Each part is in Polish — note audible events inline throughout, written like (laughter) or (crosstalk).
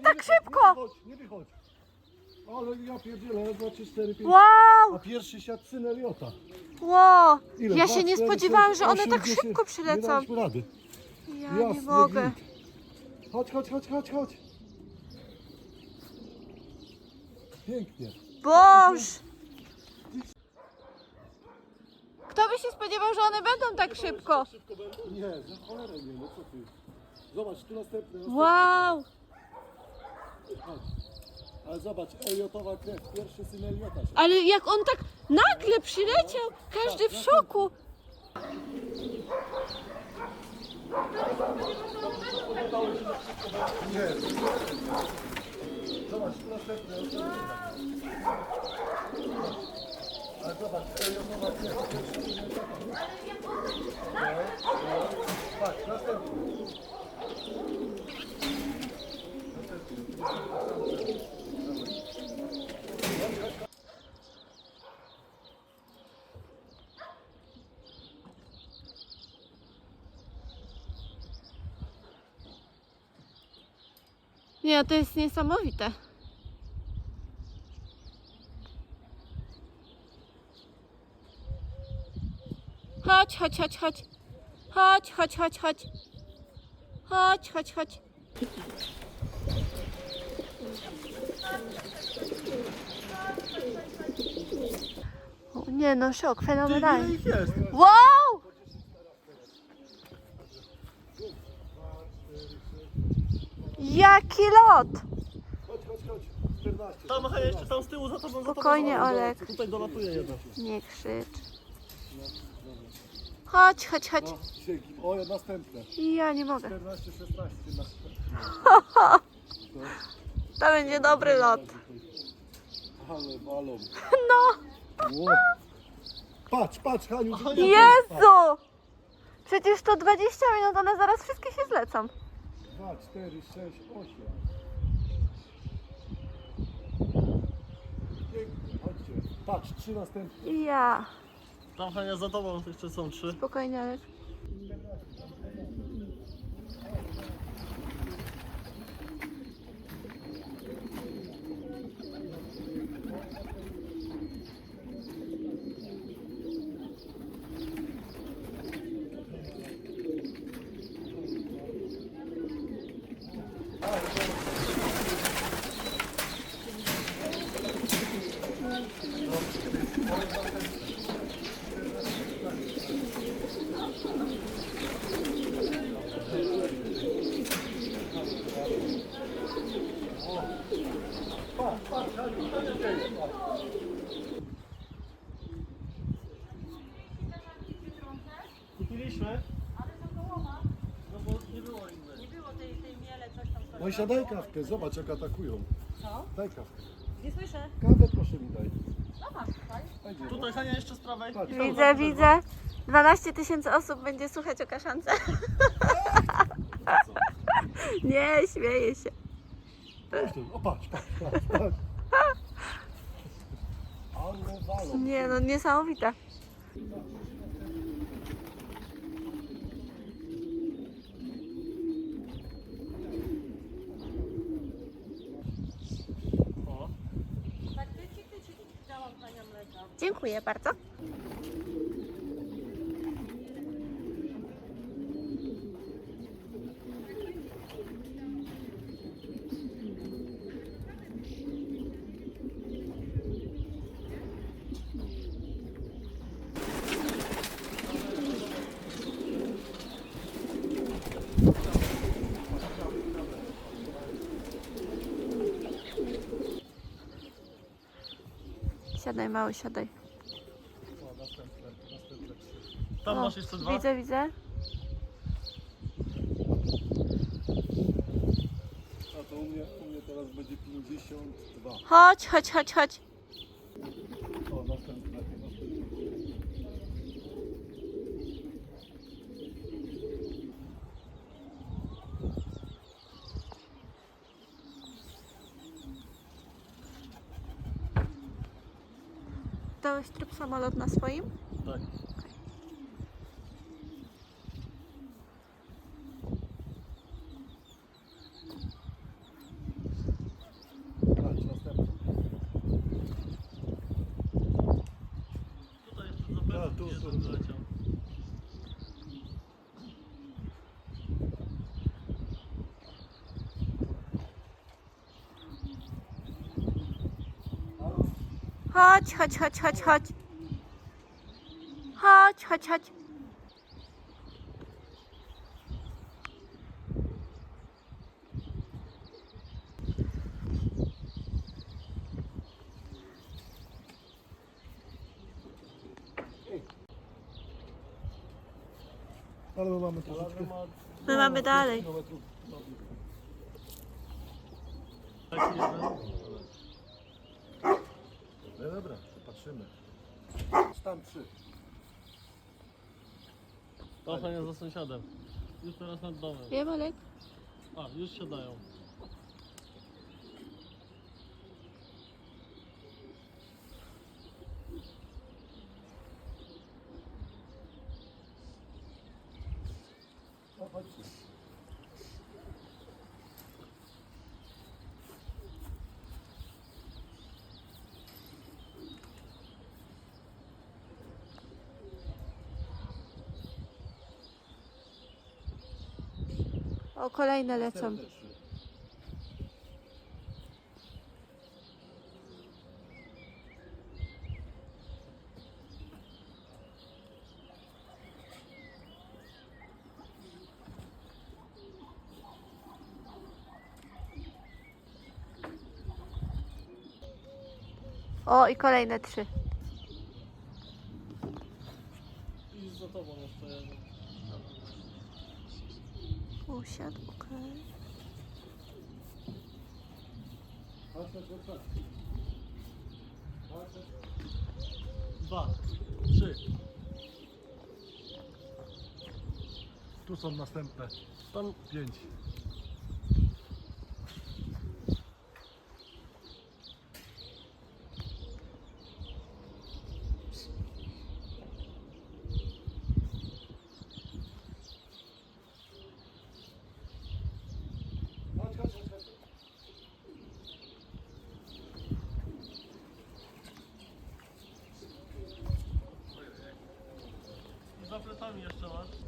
tak szybko! Nie wychodź, nie wychodź. Ale ja pierdzielę, 2, 3, 4, 5. Wow! A pierwszy siat syn Eliota. Wow! Ile? Ja Dwa, się nie cztery, spodziewałam, sześć, że one osiem, tak dziesięć. szybko Nie przylecą. daliśmy rady. Ja nie Jasny mogę. gwint. Chodź, chodź, chodź, chodź, chodź. Pięknie. Boż! Kto by się spodziewał, że one będą tak szybko? Nie, za cholerę nie, no co ty. Zobacz, tu następny. Wow! Ale zobacz, Eliotowa krew, pierwszy syn Eliota. Ale jak on tak nagle przyleciał, każdy w szoku. Nie. Zobacz, tu następny. Ale zobacz, Eliotowa krew, pierwszy syn Eliota. No, no. Patrz, następny. Nie, to jest niesamowite. Chodź, chodź, chodź, chodź. Chodź, chodź, chodź, chodź. Chodź, chodź, chodź. O, nie no, szok, fenomenalny. ich jest? Wow! Lot! Chodź, chodź, chodź. 14. Tam, Hania, jeszcze tam z tyłu za tobą, za Spokojnie, tobą. Olek. Tutaj dolatuje jedna. Nie krzycz. Chodź, chodź, chodź. No, dzięki. O, następne. Ja nie mogę. 14, 16. Następne. To będzie dobry lot. Ale balon. No! Ło. Patrz, patrz, Haniu. Jezu! Przecież to 20 minut, one zaraz wszystkie się zlecą. 2, 4, 6, 8. Pięknie, chodźcie. Patrz, trzy następne. Ja. Tam, Hania, za tobą jeszcze są trzy. Spokojnie, Alek. Kupiliśmy. No bo nie było innej. No i siadaj kawkę, zobacz jak atakują. Co? Daj kawkę. Nie słyszę. Kawę proszę mi daj. No masz tutaj. Będzie. Tutaj, Hania, jeszcze z prawej. Patrz, Widzę, widzę. 12 tysięcy osób będzie słuchać o kaszance. (laughs) Nie, śmieję się. Chodź tu. O patrz, patrz, patrz, patrz. (laughs) Ale. Nie no, niesamowite. O. Tak tyci, tyci, dałam Hania mleka. Dziękuję bardzo. Siadaj, mały, siadaj. Tam O, masz jeszcze dwa. Widzę, widzę. A to u mnie, u mnie teraz będzie 52. Chodź, chodź, chodź, chodź. samolot na swoim? Tak. tak chodź, chodź, chodź, chodź, chodź. Chodź, chodź, chodź. Ale my mamy troszeczkę Ma My mamy dalej. No dobra, to patrzymy. Stan 3. Hania za sąsiadem. Już teraz nad domem. Wiem, Olek? A, już siadają. Chodźcie. O, kolejne lecą. O, i kolejne trzy. I za tobą jeszcze jeden. Usiadł, okej. Chodź, chodź, chodź, chodź. Chodź, chodź. Dwa, trzy. Tu są następne Tam pięć. Chodź, chodź, chodź, chodź. i za plecami jeszcze masz.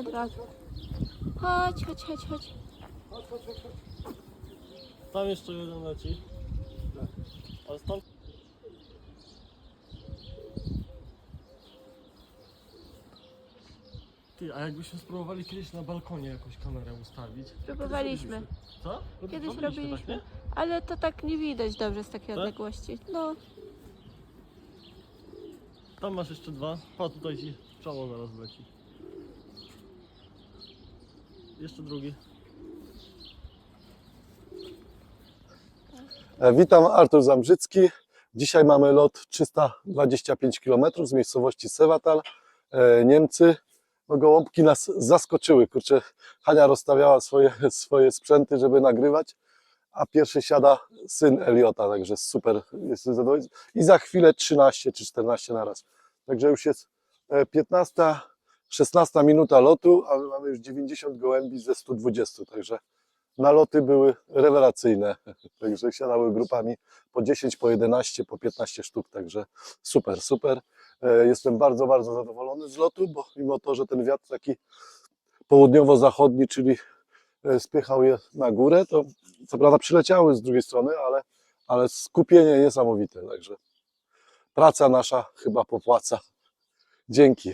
Od razu. Chodź, chodź, chodź, chodź. Tam jeszcze jeden leci. Ale stąd Ty, a jakbyśmy spróbowali kiedyś na balkonie jakąś kamerę ustawić? Próbowaliśmy. Co? Kiedyś robiliśmy. Nie? Ale to tak nie widać dobrze z takiej Tak? odległości. No, Tam masz jeszcze dwa. Pa, tutaj ci czoło zaraz wleci. Jeszcze drugi. E, Witam, Artur Zambrzycki. Dzisiaj mamy lot 325 km z miejscowości Sewatal, e, Niemcy. No, gołąbki nas zaskoczyły. Kurczę, Hania rozstawiała swoje, (laughs) swoje sprzęty, żeby nagrywać, a pierwszy siada syn Eliota, także super, jestem zadowolony. I za chwilę 13 czy 14 na raz. Także już jest e, 15, 16 minuta lotu, a my mamy już 90 gołębi ze 120, także naloty były rewelacyjne. (laughs) Także siadały grupami po 10, po 11, po 15 sztuk, także super, super. E, Jestem bardzo, bardzo zadowolony z lotu, bo mimo to, że ten wiatr taki południowo-zachodni, czyli e, spychał je na górę, to co prawda przyleciały z drugiej strony, ale, ale skupienie niesamowite, także praca nasza chyba popłaca. Dzięki.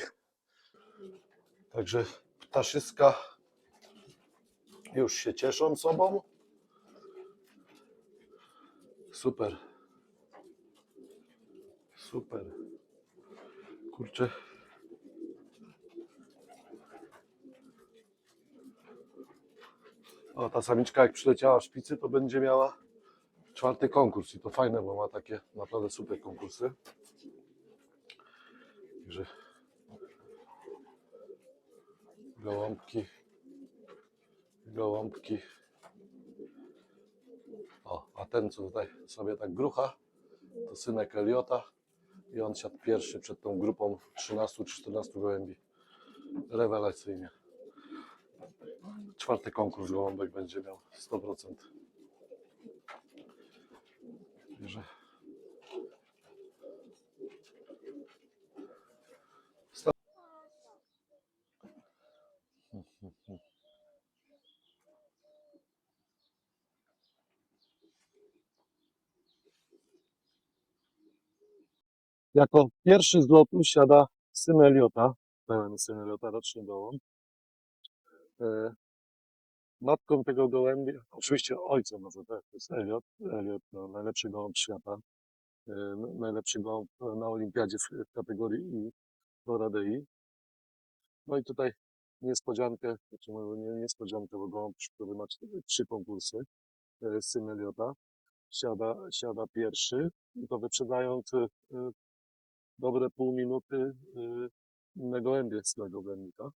Także ptaszyska już się cieszą sobą. Super. Super. Kurczę. O, ta samiczka jak przyleciała w szpicy, to będzie miała czwarty konkurs i to fajne, bo ma takie naprawdę super konkursy. Także gołąbki, gołąbki. O, a ten co tutaj sobie tak grucha, to synek Eliota i on siadł pierwszy przed tą grupą 13 czy 14 gołębi. Rewelacyjnie. Czwarty konkurs gołąbek będzie miał 100%. Także Jako pierwszy z lotu siada syn Eliota, pełen syn Eliota, roczny gołąb. E, matką tego gołębia, oczywiście ojcem może tak, to jest Eliot, Eliot no, najlepszy gołąb świata, e, najlepszy gołąb na olimpiadzie w, kategorii I Dora Dei. No i tutaj niespodziankę, znaczy może nie niespodziankę, bo gołąb, który ma trzy konkursy, e, syn Eliota, siada, siada pierwszy, to wyprzedzając e, dobre pół minuty inne gołębie z tego gołębnika.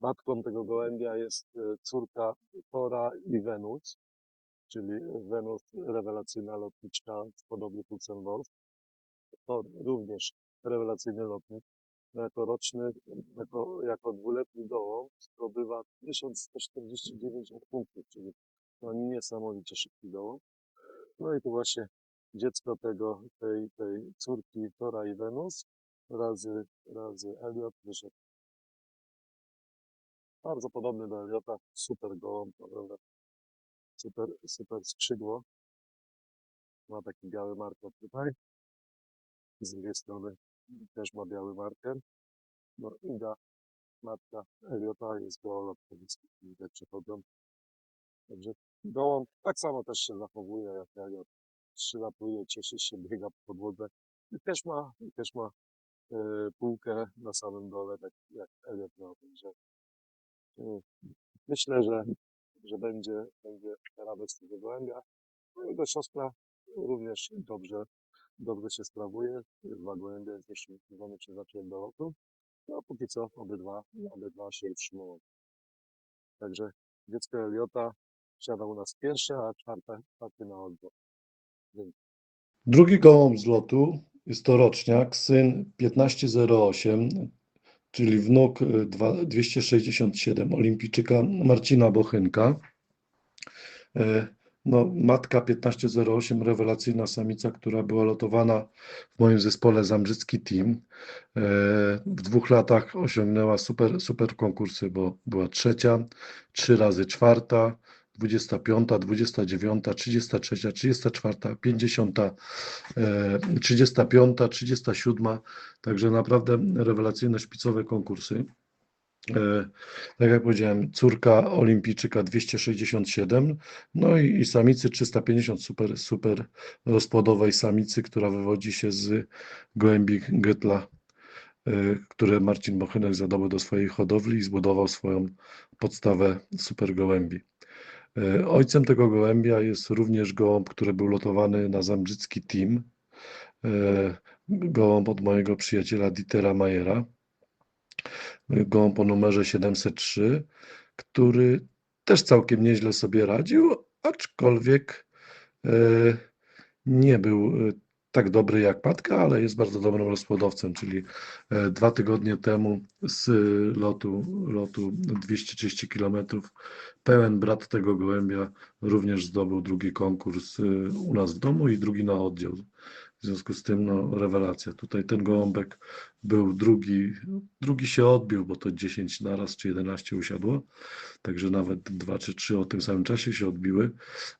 Matką tego gołębia jest y, córka Tora i Wenus, czyli Wenus rewelacyjna lotniczka z podobny Kucenwolf. Thor również rewelacyjny lotnik. Jako roczny, jako, jako dwuletni gołąb zdobywa 1149 punktów, czyli no niesamowicie szybki gołąb. No i tu właśnie dziecko tego, tej, tej córki Tora i Wenus razy, razy Eliot wyszedł. Bardzo podobny do Eliota, super gołąb, naprawdę. Super, super skrzydło. Ma taki biały marker tutaj. Z drugiej strony też ma biały marker. No Ida, matka Eliota jest więc widać przechodzą. Także gołąb tak samo też się zachowuje jak Eliot przylatuje, cieszy się, (laughs) biega po podłodze i też ma, i też ma e, półkę na samym dole, tak jak Elliot miał, także e, myślę, że, że będzie, będzie radość tego gołębia. No jego siostra również dobrze, dobrze się sprawuje, dwa gołębie w zeszłym sezonie przeznaczyłem do lotu, no póki co obydwa, obydwa się utrzymują. Także dziecko Eliota siada u nas pierwsze, a czwarte na odwrót. Drugi gołąb z lotu jest to roczniak, syn 1508, czyli wnuk y, dwa- 267 olimpijczyka Marcina Bochynka. E, No, matka 1508, rewelacyjna samica, która była lotowana w moim zespole Zambrzycki Team. E, W dwóch latach osiągnęła super, super konkursy, bo była trzecia, trzy razy czwarta, 25, 29, 33, 34, 50, e, 35, 37, także naprawdę rewelacyjne szpicowe konkursy. E, Tak jak powiedziałem, córka olimpijczyka 267, no i, i samicy 350, super, super rozpłodowej samicy, która wywodzi się z gołębi Gytla, e, które Marcin Bochynek zadobył do swojej hodowli i zbudował swoją podstawę super gołębi. E, Ojcem tego gołębia jest również gołąb, który był lotowany na zambrzycki team. E, Gołąb od mojego przyjaciela Dietera Majera. E, Gołąb o numerze 703, który też całkiem nieźle sobie radził, aczkolwiek e, nie był e, tak dobry jak matka, ale jest bardzo dobrym rozpłodowcem, czyli e, dwa tygodnie temu z lotu, lotu 230 km pełen brat tego gołębia również zdobył drugi konkurs y, u nas w domu i drugi na oddział. W związku z tym no, rewelacja. Tutaj ten gołąbek był drugi, drugi się odbił, bo to 10 naraz czy 11 usiadło. Także nawet dwa czy trzy o tym samym czasie się odbiły,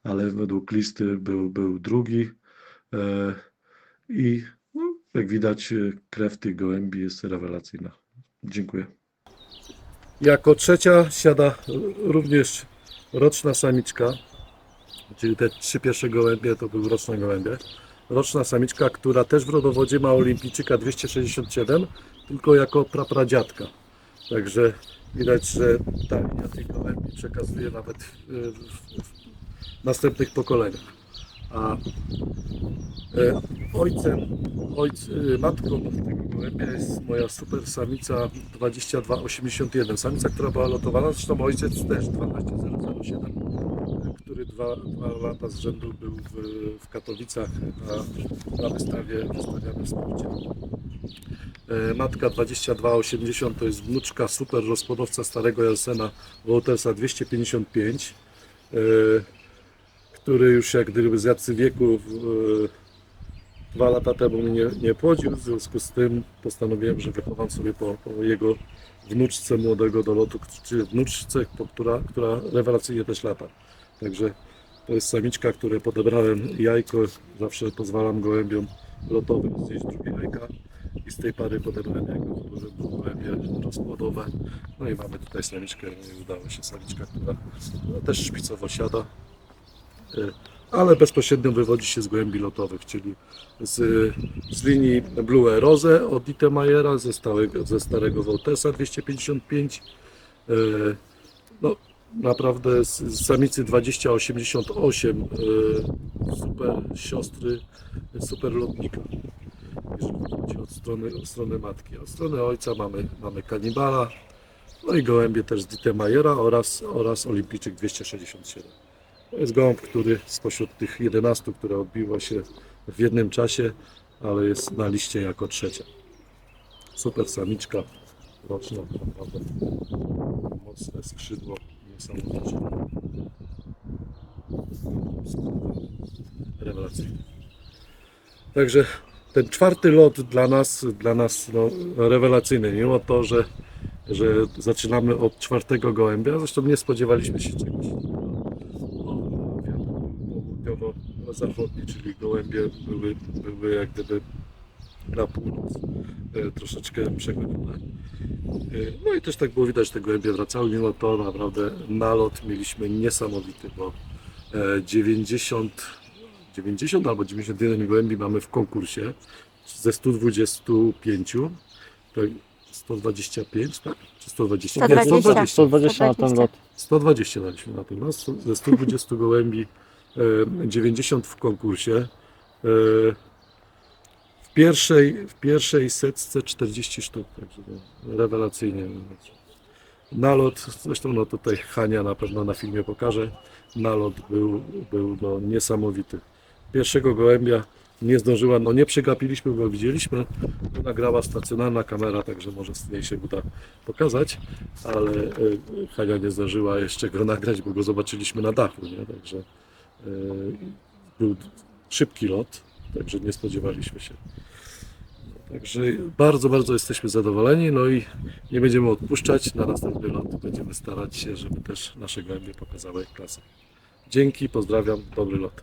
ale według listy był, był drugi. E, I no, jak widać, y, krew tych gołębi jest rewelacyjna. Dziękuję. Jako trzecia siada również roczna samiczka, czyli te trzy pierwsze gołębie to były roczne gołębie. Roczna samiczka, która też w rodowodzie ma olimpijczyka 267, tylko jako prapradziadka. Także widać, że ta linia tych gołębi przekazuje nawet w, w następnych pokoleniach. A e, ojcem, ojc, e, matką tego gołębia jest moja super samica 2281. Samica, która była lotowana, zresztą ojciec też 12007, który dwa, dwa lata z rzędu był w, w Katowicach na, na wystawie wystawiany w sporcie. E, Matka 2280 to jest wnuczka super rozpłodowca starego Jelsena Woltersa 255, e, który już jak gdyby z jacy wieku e, dwa lata temu mnie nie płodził, w związku z tym postanowiłem, że wychowam sobie po, po jego wnuczce młodego do lotu, czyli wnuczce, która, która rewelacyjnie też lata. Także to jest samiczka, której podebrałem jajko, zawsze pozwalam gołębiom lotowym zjeść drugie jajka i z tej pary podebrałem jajko, było gołębie rozpłodowe. No i mamy tutaj samiczkę, udało się samiczka, która też szpicowo siada, ale bezpośrednio wywodzi się z gołębi lotowych, czyli z, z linii Blue Rose od Ittemajera, ze, ze starego Voltesa 255. y, No, naprawdę z, samicy 2088 y, super siostry, super lotnika jeżeli chodzi od strony, od strony matki. Od strony ojca mamy, mamy kanibala, no i gołębie też z Dittemajera oraz, oraz olimpijczyk 267. To jest gołąb, który spośród tych 11, które odbiło się w jednym czasie, ale jest na liście jako trzecia. Super samiczka roczna, naprawdę mocne skrzydło, niesamowicie. Rewelacyjnie. Także ten czwarty lot dla nas, dla nas no, rewelacyjny, mimo to, że, że zaczynamy od czwartego gołębia, zresztą nie spodziewaliśmy się czegoś. No, wiatr południowo-zachodni, czyli gołębie były, były jak gdyby na północ e, troszeczkę przegonione. E, No i też tak było widać, że te gołębie wracały, mimo to naprawdę nalot mieliśmy niesamowity, bo e, 90 90 albo 91 gołębi mamy w konkursie ze 125. To 125, tak? Czy 120? 120. 120. 120 na ten lot. 120 daliśmy na tym. No, sto- ze 120 gołębi 90 w konkursie. E, W pierwszej, w pierwszej setce 40 sztuk, także rewelacyjnie. Nalot, zresztą no tutaj Hania na pewno na filmie pokaże, nalot był, był no niesamowity. Pierwszego gołębia nie zdążyła, no nie przegapiliśmy, bo widzieliśmy, nagrała stacjonarna kamera, także może z niej się uda pokazać, ale e, Hania nie zdążyła jeszcze go nagrać, bo go zobaczyliśmy na dachu, nie? także e, był szybki lot, także nie spodziewaliśmy się. Także bardzo, bardzo jesteśmy zadowoleni, no i nie będziemy odpuszczać. Na następny lot będziemy starać się, żeby też nasze gołębie pokazały klasę. Dzięki, pozdrawiam, dobry lot.